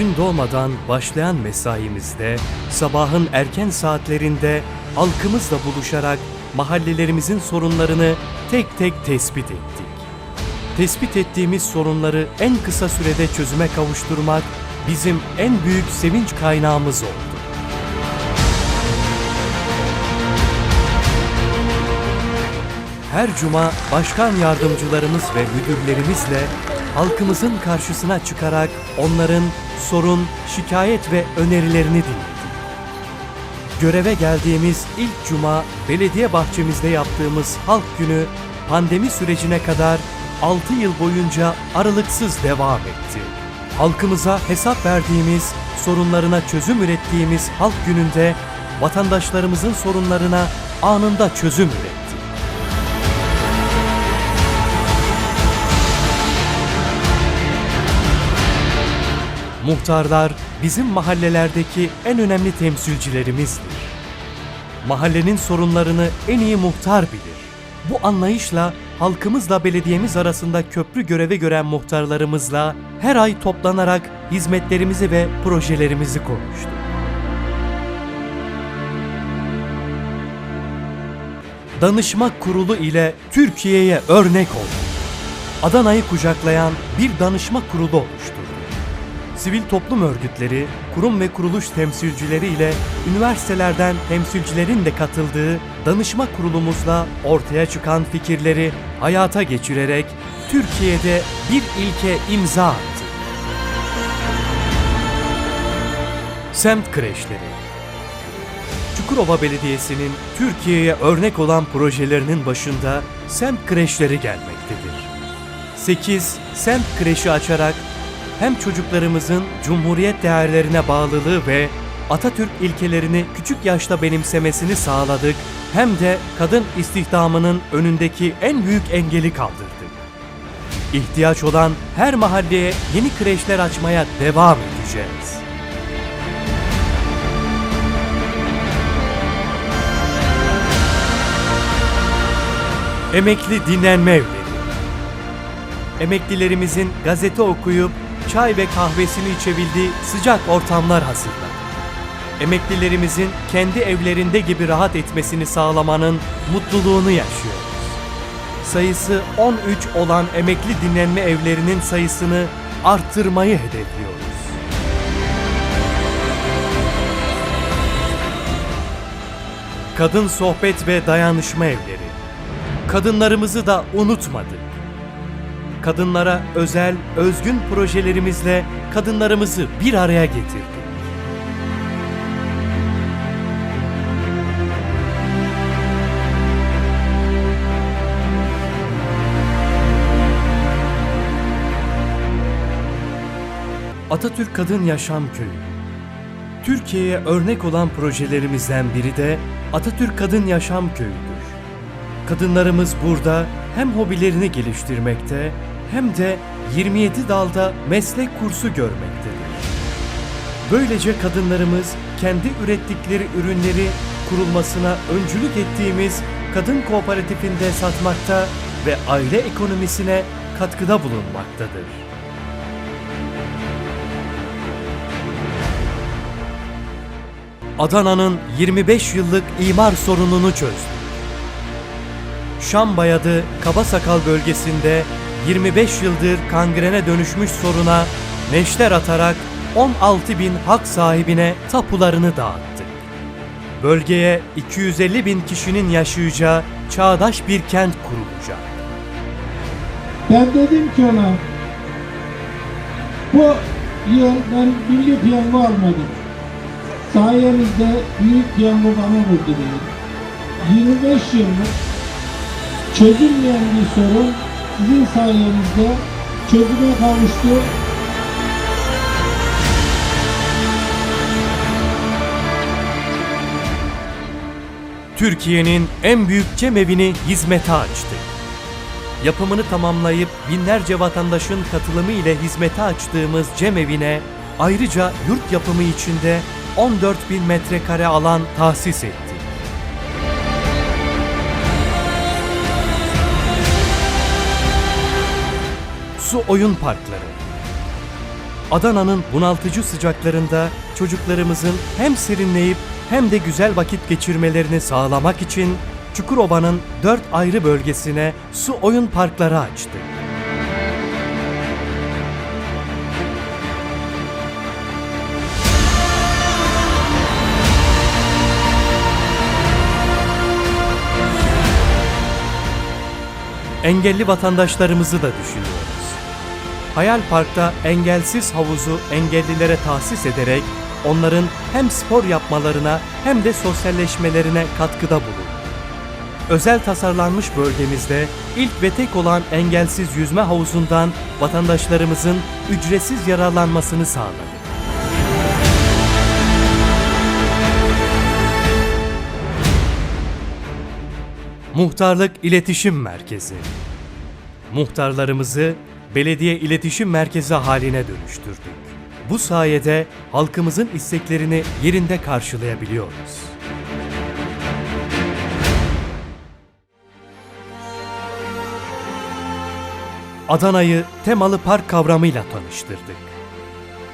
Gün doğmadan başlayan mesaimizde sabahın erken saatlerinde halkımızla buluşarak mahallelerimizin sorunlarını tek tek tespit ettik. Tespit ettiğimiz sorunları en kısa sürede çözüme kavuşturmak bizim en büyük sevinç kaynağımız oldu. Her cuma başkan yardımcılarımız ve müdürlerimizle halkımızın karşısına çıkarak onların sorun, şikayet ve önerilerini dinledik. Göreve geldiğimiz ilk cuma belediye bahçemizde yaptığımız halk günü pandemi sürecine kadar 6 yıl boyunca aralıksız devam etti. Halkımıza hesap verdiğimiz, sorunlarına çözüm ürettiğimiz halk gününde vatandaşlarımızın sorunlarına anında çözüm ürettik. Muhtarlar bizim mahallelerdeki en önemli temsilcilerimizdir. Mahallenin sorunlarını en iyi muhtar bilir. Bu anlayışla halkımızla belediyemiz arasında köprü görevi gören muhtarlarımızla her ay toplanarak hizmetlerimizi ve projelerimizi konuştuk. Danışma Kurulu ile Türkiye'ye örnek olduk. Adana'yı kucaklayan bir danışma kurulu oluşturduk sivil toplum örgütleri, kurum ve kuruluş temsilcileri ile üniversitelerden temsilcilerin de katıldığı danışma kurulumuzla ortaya çıkan fikirleri hayata geçirerek Türkiye'de bir ilke imza attı. Semt kreşleri Çukurova Belediyesi'nin Türkiye'ye örnek olan projelerinin başında semt kreşleri gelmektedir. 8 semt kreşi açarak hem çocuklarımızın Cumhuriyet değerlerine bağlılığı ve Atatürk ilkelerini küçük yaşta benimsemesini sağladık hem de kadın istihdamının önündeki en büyük engeli kaldırdık. İhtiyaç olan her mahalleye yeni kreşler açmaya devam edeceğiz. Emekli dinlenme evleri Emeklilerimizin gazete okuyup çay ve kahvesini içebildiği sıcak ortamlar hazırladık. Emeklilerimizin kendi evlerinde gibi rahat etmesini sağlamanın mutluluğunu yaşıyoruz. Sayısı 13 olan emekli dinlenme evlerinin sayısını arttırmayı hedefliyoruz. Kadın sohbet ve dayanışma evleri. Kadınlarımızı da unutmadık kadınlara özel, özgün projelerimizle kadınlarımızı bir araya getirdik. Atatürk Kadın Yaşam Köyü Türkiye'ye örnek olan projelerimizden biri de Atatürk Kadın Yaşam Köyü'dür. Kadınlarımız burada hem hobilerini geliştirmekte hem de 27 dalda meslek kursu görmektedir. Böylece kadınlarımız kendi ürettikleri ürünleri kurulmasına öncülük ettiğimiz kadın kooperatifinde satmakta ve aile ekonomisine katkıda bulunmaktadır. Adana'nın 25 yıllık imar sorununu çözdü. Şambayadı Kabasakal bölgesinde 25 yıldır kangrene dönüşmüş soruna neşter atarak 16 bin hak sahibine tapularını dağıttık. Bölgeye 250 bin kişinin yaşayacağı çağdaş bir kent kurulacak. Ben dedim ki ona bu yıl ben milli piyango almadım. Sayenizde büyük piyango bana vurdu dedim. 25 yıllık çözülmeyen bir sorun sizin sayenizde çözüme kavuştu. Türkiye'nin en büyük cemevini hizmete açtık. yapımını tamamlayıp binlerce vatandaşın katılımı ile hizmete açtığımız cemevine ayrıca yurt yapımı içinde 14 bin metrekare alan tahsis ettik. Su oyun parkları. Adana'nın bunaltıcı sıcaklarında çocuklarımızın hem serinleyip hem de güzel vakit geçirmelerini sağlamak için Çukurova'nın dört ayrı bölgesine su oyun parkları açtık. Engelli vatandaşlarımızı da düşünüyoruz. Hayal Park'ta engelsiz havuzu engellilere tahsis ederek onların hem spor yapmalarına hem de sosyalleşmelerine katkıda bulun. Özel tasarlanmış bölgemizde ilk ve tek olan engelsiz yüzme havuzundan vatandaşlarımızın ücretsiz yararlanmasını sağladık. Muhtarlık İletişim Merkezi Muhtarlarımızı belediye iletişim merkezi haline dönüştürdük. Bu sayede halkımızın isteklerini yerinde karşılayabiliyoruz. Adana'yı temalı park kavramıyla tanıştırdık.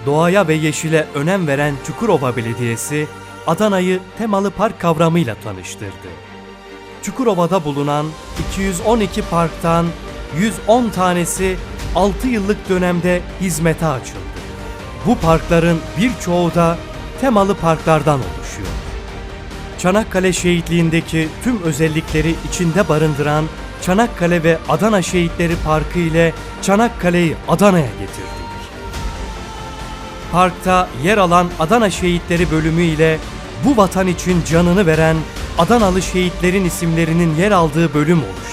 Doğaya ve yeşile önem veren Çukurova Belediyesi, Adana'yı temalı park kavramıyla tanıştırdı. Çukurova'da bulunan 212 parktan 110 tanesi 6 yıllık dönemde hizmete açıldı. Bu parkların birçoğu da temalı parklardan oluşuyor. Çanakkale şehitliğindeki tüm özellikleri içinde barındıran Çanakkale ve Adana Şehitleri Parkı ile Çanakkale'yi Adana'ya getirdik. Parkta yer alan Adana Şehitleri bölümü ile bu vatan için canını veren Adanalı şehitlerin isimlerinin yer aldığı bölüm oluşturdu.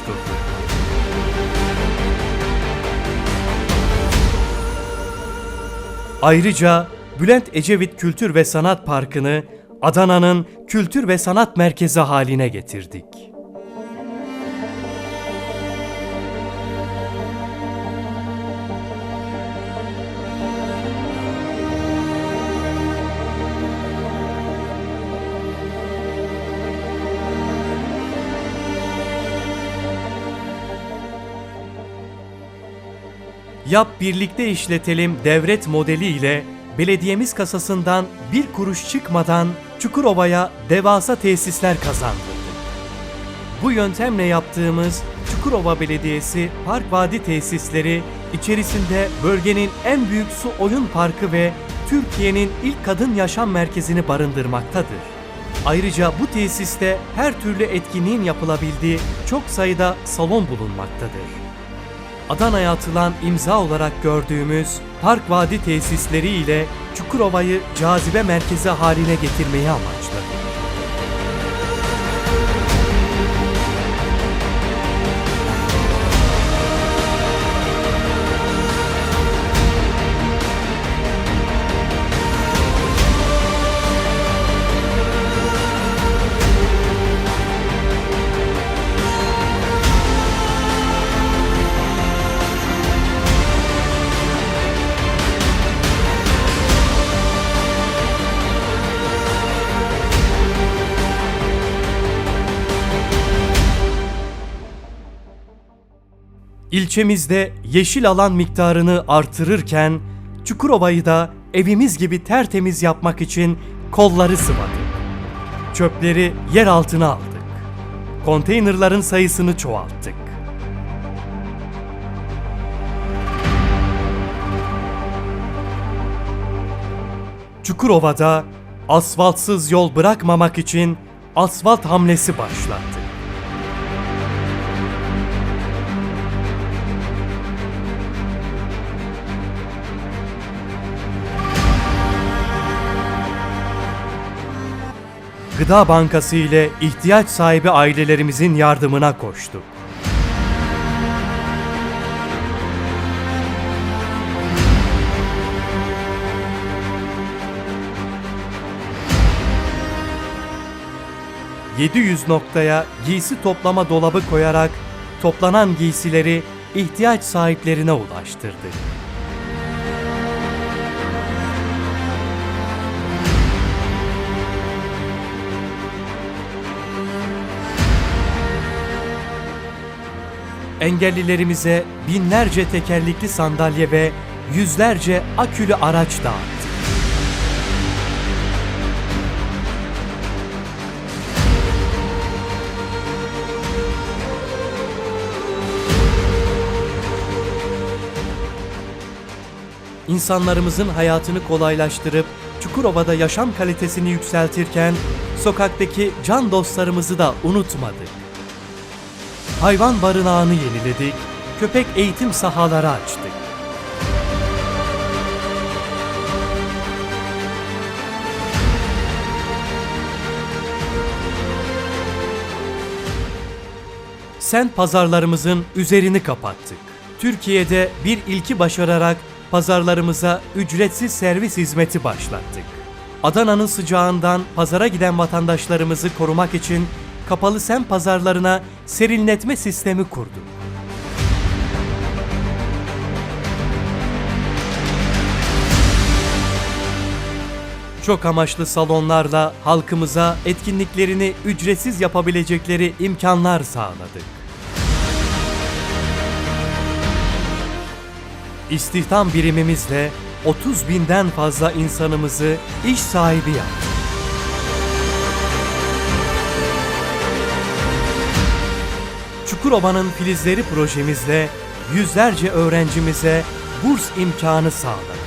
Ayrıca Bülent Ecevit Kültür ve Sanat Parkı'nı Adana'nın kültür ve sanat merkezi haline getirdik. Yap birlikte işletelim devret modeli ile belediyemiz kasasından bir kuruş çıkmadan Çukurova'ya devasa tesisler kazandırdık. Bu yöntemle yaptığımız Çukurova Belediyesi Park Vadi tesisleri içerisinde bölgenin en büyük su oyun parkı ve Türkiye'nin ilk kadın yaşam merkezini barındırmaktadır. Ayrıca bu tesiste her türlü etkinliğin yapılabildiği çok sayıda salon bulunmaktadır. Adana'ya atılan imza olarak gördüğümüz Park Vadi tesisleri ile Çukurova'yı cazibe merkezi haline getirmeyi amaçladı. İlçemizde yeşil alan miktarını artırırken Çukurova'yı da evimiz gibi tertemiz yapmak için kolları sıvadık. Çöpleri yer altına aldık. Konteynerların sayısını çoğalttık. Çukurova'da asfaltsız yol bırakmamak için asfalt hamlesi başlattık. Gıda Bankası ile ihtiyaç sahibi ailelerimizin yardımına koştuk. ...700 noktaya giysi toplama dolabı koyarak... toplanan giysileri ihtiyaç sahiplerine ulaştırdı. Engellilerimize binlerce tekerlekli sandalye ve yüzlerce akülü araç dağıttı. İnsanlarımızın hayatını kolaylaştırıp Çukurova'da yaşam kalitesini yükseltirken sokaktaki can dostlarımızı da unutmadık. Hayvan barınağını yeniledik, köpek eğitim sahaları açtık. Sen pazarlarımızın üzerini kapattık. Türkiye'de bir ilki başararak pazarlarımıza ücretsiz servis hizmeti başlattık. Adana'nın sıcağından pazara giden vatandaşlarımızı korumak için kapalı sen pazarlarına serinletme sistemi kurduk. Çok amaçlı salonlarla halkımıza etkinliklerini ücretsiz yapabilecekleri imkanlar sağladık. İstihdam birimimizle 30 binden fazla insanımızı iş sahibi yaptık. Çukurova'nın Filizleri projemizle yüzlerce öğrencimize burs imkanı sağladık.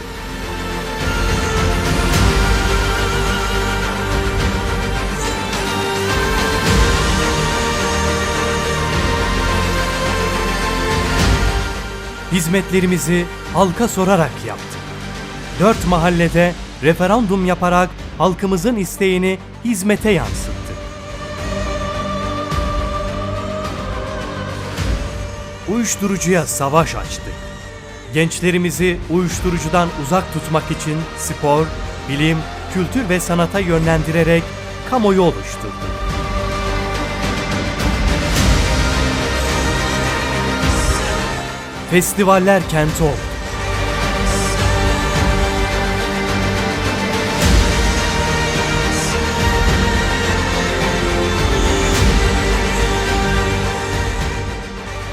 Hizmetlerimizi halka sorarak yaptık. Dört mahallede referandum yaparak halkımızın isteğini hizmete yansıttık. Uyuşturucuya savaş açtık. Gençlerimizi uyuşturucudan uzak tutmak için spor, bilim, kültür ve sanata yönlendirerek kamuoyu oluşturduk. Festivaller kenti olduk.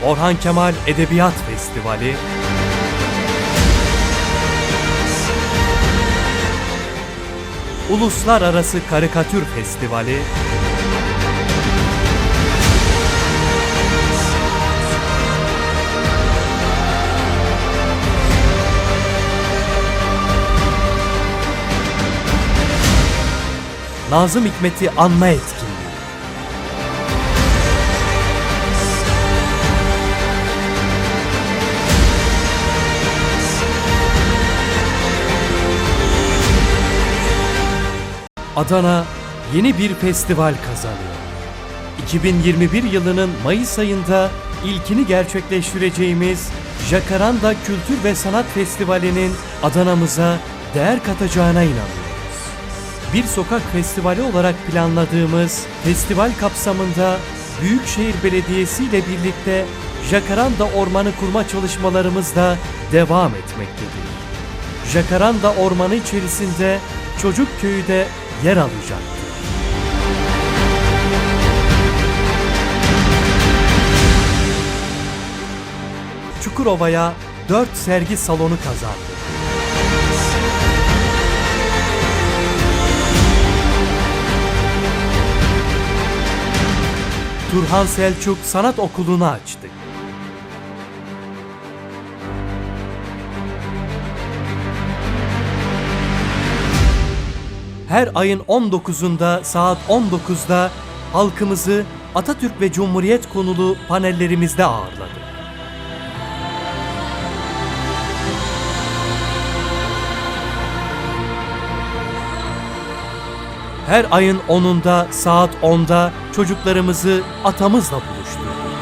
Orhan Kemal Edebiyat Festivali, Uluslararası Karikatür Festivali, Nazım Hikmet'i anma etkinliği, Adana yeni bir festival kazanıyor. 2021 yılının Mayıs ayında ilkini gerçekleştireceğimiz Jacaranda Kültür ve Sanat Festivali'nin Adana'mıza değer katacağına inanıyoruz. Bir sokak festivali olarak planladığımız festival kapsamında Büyükşehir Belediyesi ile birlikte Jacaranda Ormanı kurma çalışmalarımız da devam etmektedir. Jacaranda Ormanı içerisinde Çocuk Köyü de yer alacaktır. Çukurova'ya 4 sergi salonu kazandı. Turhan Selçuk Sanat Okulu'nu açtık. Her ayın 19'unda saat 19'da halkımızı Atatürk ve Cumhuriyet konulu panellerimizde ağırladık. Her ayın 10'unda saat 10'da çocuklarımızı atamızla buluşturduk.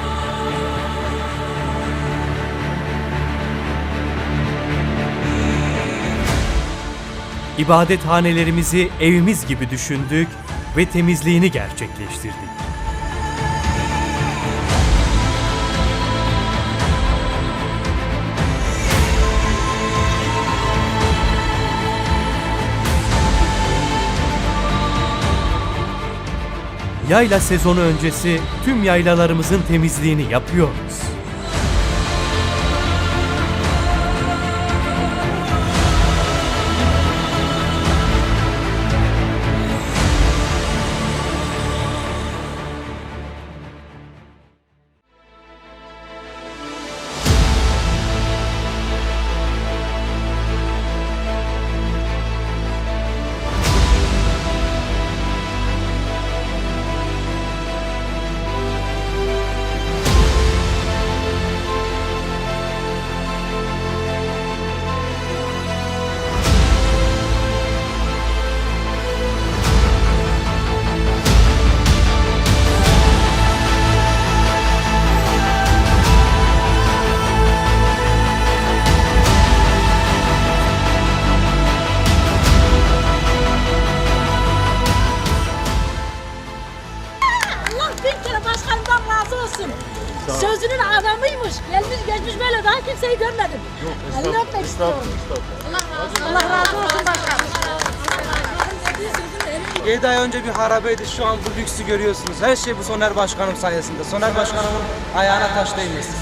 ibadethanelerimizi evimiz gibi düşündük ve temizliğini gerçekleştirdik. Yayla sezonu öncesi tüm yaylalarımızın temizliğini yapıyoruz. Geçmiş böyle daha kimseyi görmedim. Elini öpmek istiyorum. Allah razı olsun başkanım. 7 ay önce bir harabeydi. Şu an bu lüksü görüyorsunuz. Her şey bu Soner Başkanım sayesinde. Soner Başkanımın ayağına taş değmesin.